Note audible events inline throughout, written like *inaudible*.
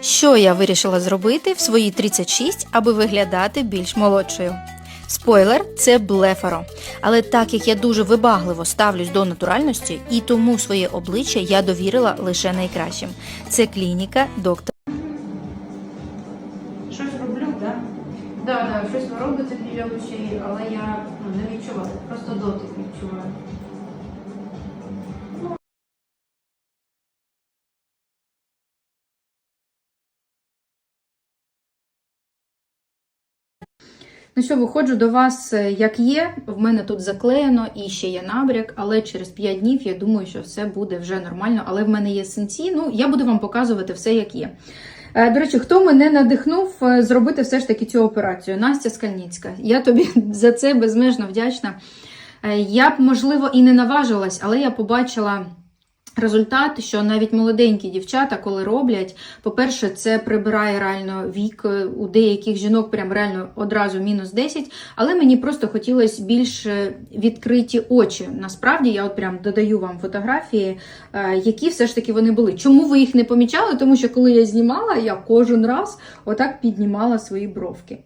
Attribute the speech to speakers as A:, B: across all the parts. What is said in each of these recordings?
A: Що я вирішила зробити в свої 36, аби виглядати більш молодшою? Спойлер, це блефаро. Але так як я дуже вибагливо ставлюсь до натуральності, і тому своє обличчя я довірила лише найкращим. Це клініка доктор.
B: Щось роблю, так? Так, так, щось робиться біля очей, але я ну, не відчуваю, просто дотик відчуваю. Ну що, виходжу до вас е, як є. В мене тут заклеєно і ще є набряк, але через 5 днів я думаю, що все буде вже нормально. Але в мене є синці. Ну, я буду вам показувати все, як є. Е, До речі, хто мене надихнув е, зробити все ж таки цю операцію? Настя Скальніцька. Я тобі *laughs* за це безмежно вдячна. Я б, можливо, і не наважилась, але я побачила. Результат, що навіть молоденькі дівчата, коли роблять, по-перше, це прибирає реально вік у деяких жінок, прям реально одразу мінус 10, але мені просто хотілося більш е, відкриті очі. Насправді, я от прям додаю вам фотографії, е, які все ж таки вони були. Чому ви їх не помічали? Тому що коли я знімала, я кожен раз отак піднімала свої бровки.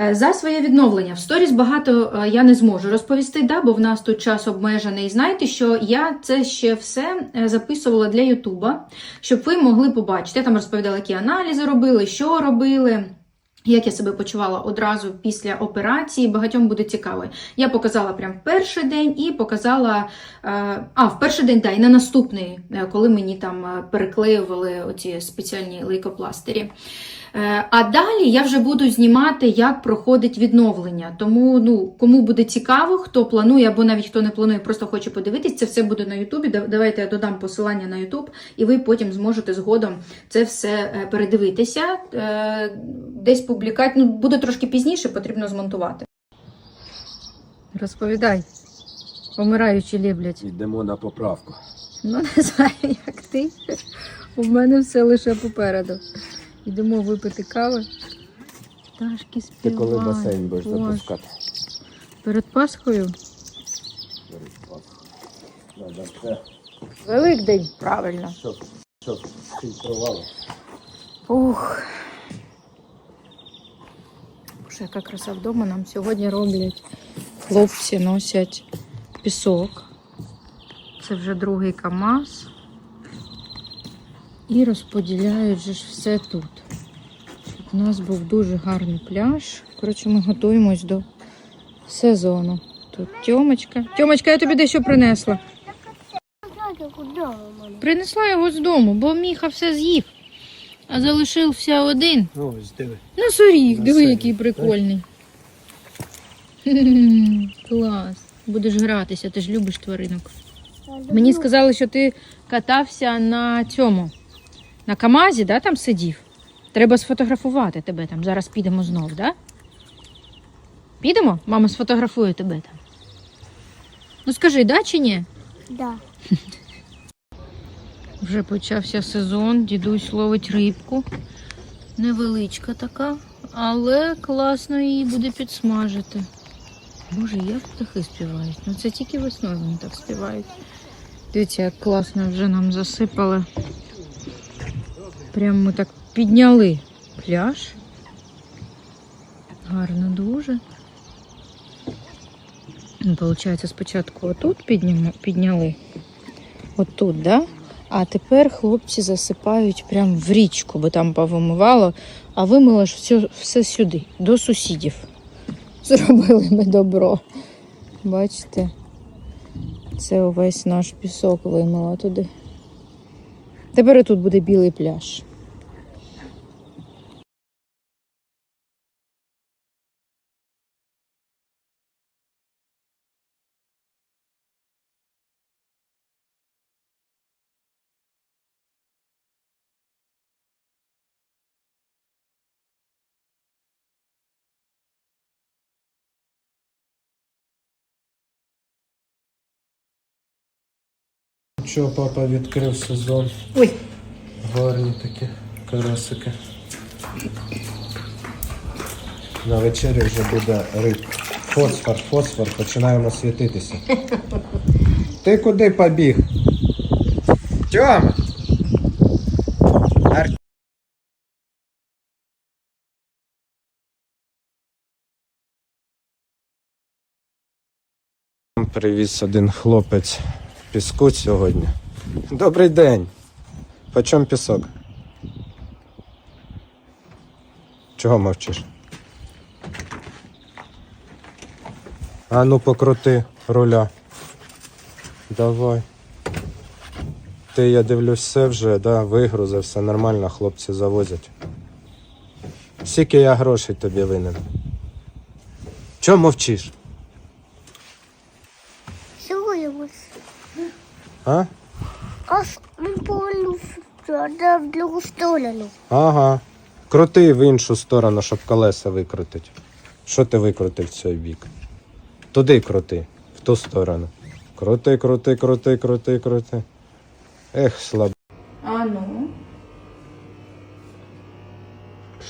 B: Е, За своє відновлення в сторіс багато е, я не зможу розповісти, да, бо в нас тут час обмежений. Знаєте, що я це ще все е, записувала для Ютуба, щоб ви могли побачити. Я там розповідала, які аналізи робили, що робили. Як я себе почувала одразу після операції, багатьом буде цікаво. Я показала прям в перший день і показала а в перший день, да, і на наступний, коли мені там переклеювали оці спеціальні лейкопластирі. Е, А далі я вже буду знімати, як проходить відновлення. Тому, ну, кому буде цікаво, хто планує, або навіть хто не планує, просто хоче подивитись, це все буде на Ютубі. Давайте я додам посилання на Ютуб, і ви потім зможете згодом це все е, передивитися. Е, Десь публікати. Ну, буде трошки пізніше, потрібно змонтувати. Розповідай, помираючі ліблять.
C: Йдемо на поправку.
B: Ну, *laughs* не знаю, як ти. У мене все лише попереду. Йдемо випити кави. Пташки
C: Ти коли басейн будеш
B: Боже.
C: запускати?
B: Перед Пасхою?
C: Перед Пасхою. Все,
B: Великдень, правильно.
C: щоб, щоб фільтрувало.
B: Ух. Боже, яка краса вдома нам сьогодні роблять. Хлопці носять пісок. Це вже другий КАМАЗ. І розподіляють же ж все тут. У нас був дуже гарний пляж. Коротше, ми готуємось до сезону. Тут Тьомочка. Тьомочка, я тобі дещо принесла. Принесла його з дому, бо міха все з'їв, а залишився один.
C: Ну, ось диви.
B: Носоріг, диви, який прикольний. *laughs* Клас. Будеш гратися, ти ж любиш тваринок. Мені сказали, що ти катався на цьому, на Камазі, да, там сидів. Треба сфотографувати тебе там. Зараз підемо знов, да? Підемо? Мама сфотографує тебе там. Ну скажи, да чи ні?
D: Да. *laughs*
B: Вже почався сезон, дідусь ловить рибку. Невеличка така, але класно її буде підсмажити. Боже, як птахи співають. Ну це тільки весною вони так співають. Дивіться, як класно вже нам засипали. Прямо ми так підняли пляж. Гарно дуже. Ну, Получається, спочатку отут піднямо, підняли. Отут, да? А тепер хлопці засипають прямо в річку, бо там повимивало, а вимило ж все, все сюди, до сусідів. *laughs* Зробили ми добро. Бачите? Це увесь наш пісок вимило туди. Тепер тут буде білий пляж.
C: що папа відкрив сезон.
B: Ой.
C: Гарні такі карасики. На вечері вже буде риб. Фосфор, фосфор, починаємо світитися. *laughs* Ти куди побіг? Тьома! Привіз один хлопець піску сьогодні. Добрий день. По чому пісок? Чого мовчиш? А ну покрути руля. Давай. Ти, я дивлюсь, все вже, да, вигрузив, все нормально, хлопці завозять. Скільки я грошей тобі винен? Чого мовчиш? А?
D: аж не повинні в другу сторону.
C: Ага. Крути в іншу сторону, щоб колеса викрутить. Що ти викрутив в цей бік? Туди крути, в ту сторону. Крути, крути, крути, крути, крути. Ех, слаб.
B: А ну,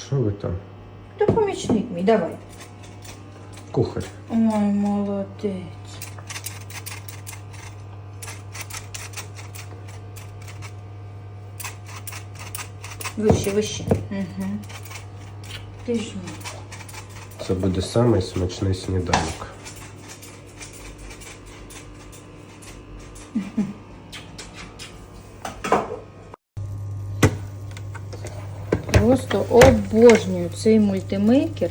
C: Що ви там?
B: то помічник мій, давай.
C: Кухар.
B: Ой, молодець. Вище, вище. Угу. Ти ж.
C: Це буде самий смачний сніданок.
B: Просто обожнюю цей мультимейкер.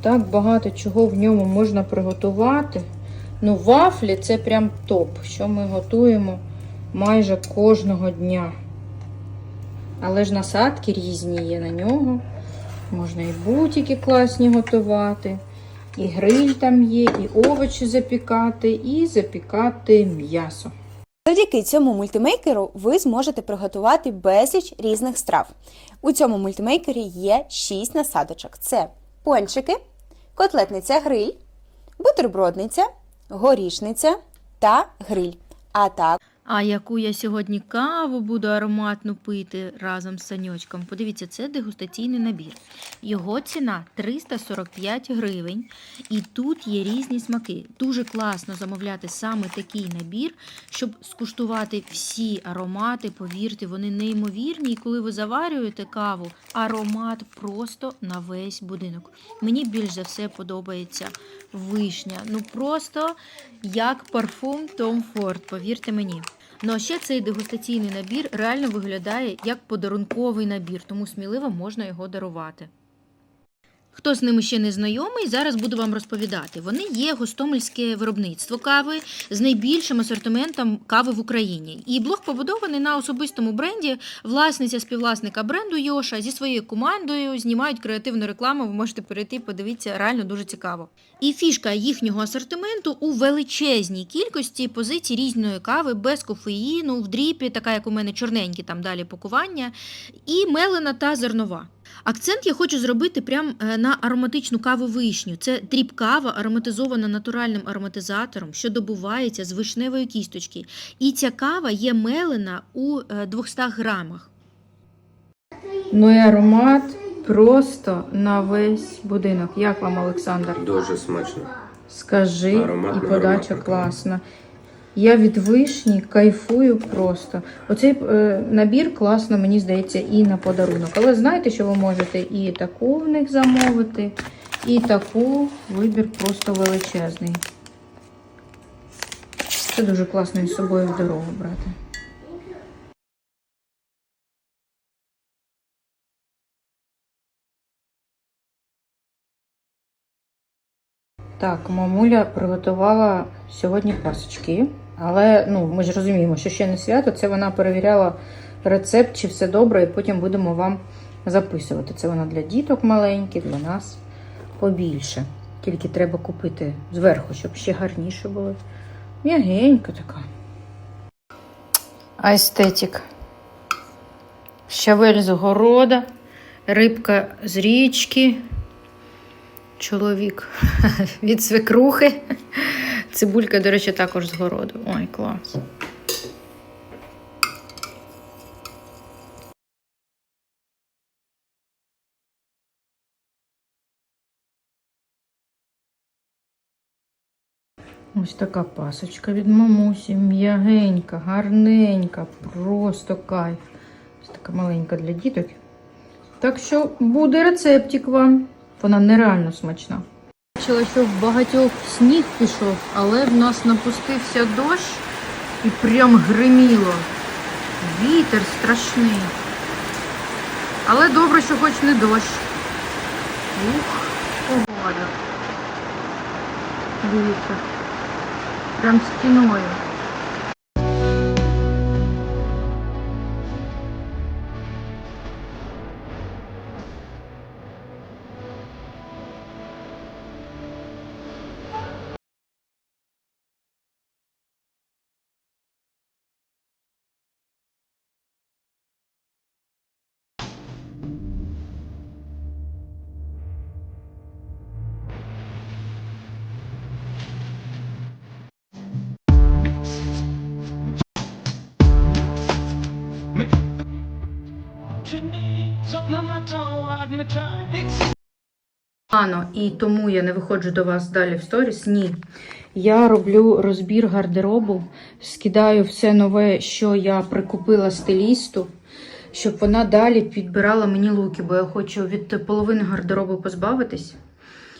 B: Так багато чого в ньому можна приготувати. Ну, вафлі це прям топ, що ми готуємо майже кожного дня. Але ж насадки різні є на нього. Можна і бутики класні готувати, і гриль там є, і овочі запікати, і запікати м'ясо.
E: Завдяки цьому мультимейкеру ви зможете приготувати безліч різних страв. У цьому мультимейкері є 6 насадочок: це пончики, котлетниця гриль, бутербродниця, горішниця та гриль. А також
A: А яку я сьогодні каву буду ароматну пити разом з саньочком. Подивіться, це дегустаційний набір. Його ціна 345 гривень. І тут є різні смаки. Дуже класно замовляти саме такий набір, щоб скуштувати всі аромати. Повірте, вони неймовірні. І коли ви заварюєте каву, аромат просто на весь будинок. Мені більш за все подобається вишня. Ну просто як парфум Tom Ford, повірте мені. Ну а ще цей дегустаційний набір реально виглядає як подарунковий набір, тому сміливо можна його дарувати. Хто з ними ще не знайомий, зараз буду вам розповідати. Вони є гостомельське виробництво кави з найбільшим асортиментом кави в Україні. І блог побудований на особистому бренді. Власниця співвласника бренду Йоша зі своєю командою знімають креативну рекламу. Ви можете перейти, подивіться, реально дуже цікаво. І фішка їхнього асортименту у величезній кількості позицій різної кави без кофеїну, в дріпі, така як у мене чорненькі там далі пакування, і мелена та зернова. Акцент я хочу зробити прям е, на ароматичну каву вишню. Це дріб кава, ароматизована натуральним ароматизатором, що добувається з вишневої кісточки. І ця кава є мелена у е, 200 грамах.
B: Ну і аромат просто на весь будинок. Як вам, Олександр?
C: Дуже смачно.
B: Скажи,
C: Ароматна,
B: і подача
C: ароматна.
B: класна. Я від вишні кайфую просто. Оцей е, набір класно, мені здається, і на подарунок. Але знаєте, що ви можете і таку в них замовити, і таку вибір просто величезний. Це дуже класно із собою в дорогу брати. Так, мамуля приготувала сьогодні пасочки, але ну, ми ж розуміємо, що ще не свято. Це вона перевіряла рецепт, чи все добре, і потім будемо вам записувати. Це вона для діток маленьких, для нас побільше. Тільки треба купити зверху, щоб ще гарніше було. М'ягенька така. Естетик. Щавель з города, рибка з річки чоловік *laughs* від свекрухи. Цибулька, до речі, також з городу. Ой, клас. Ось така пасочка від мамусі, м'ягенька, гарненька, просто кайф. Ось така маленька для діток. Так що буде рецептик вам. Вона нереально смачна. Бачила, що в багатьох сніг пішов, але в нас напустився дощ і прям гриміло. Вітер страшний. Але добре, що хоч не дощ. Ух, погода. Дивіться. Прям стіною. Ано, і тому я не виходжу до вас далі в сторіс. Ні. Я роблю розбір гардеробу, скидаю все нове, що я прикупила стилісту, щоб вона далі підбирала мені луки, бо я хочу від половини гардеробу позбавитись.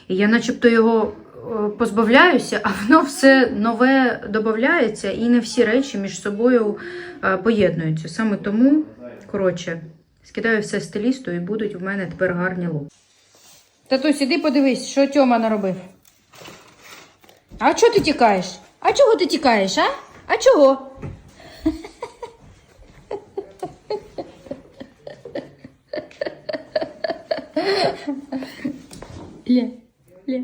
B: І я начебто його е, позбавляюся, а воно все нове додається, і не всі речі між собою е, поєднуються. Саме тому, коротше, скидаю все стилісту і будуть в мене тепер гарні луки. Татусь, іди подивись, що Тьома наробив. А чого ти тікаєш? А чого ти тікаєш, а? А чого? Ля, ля.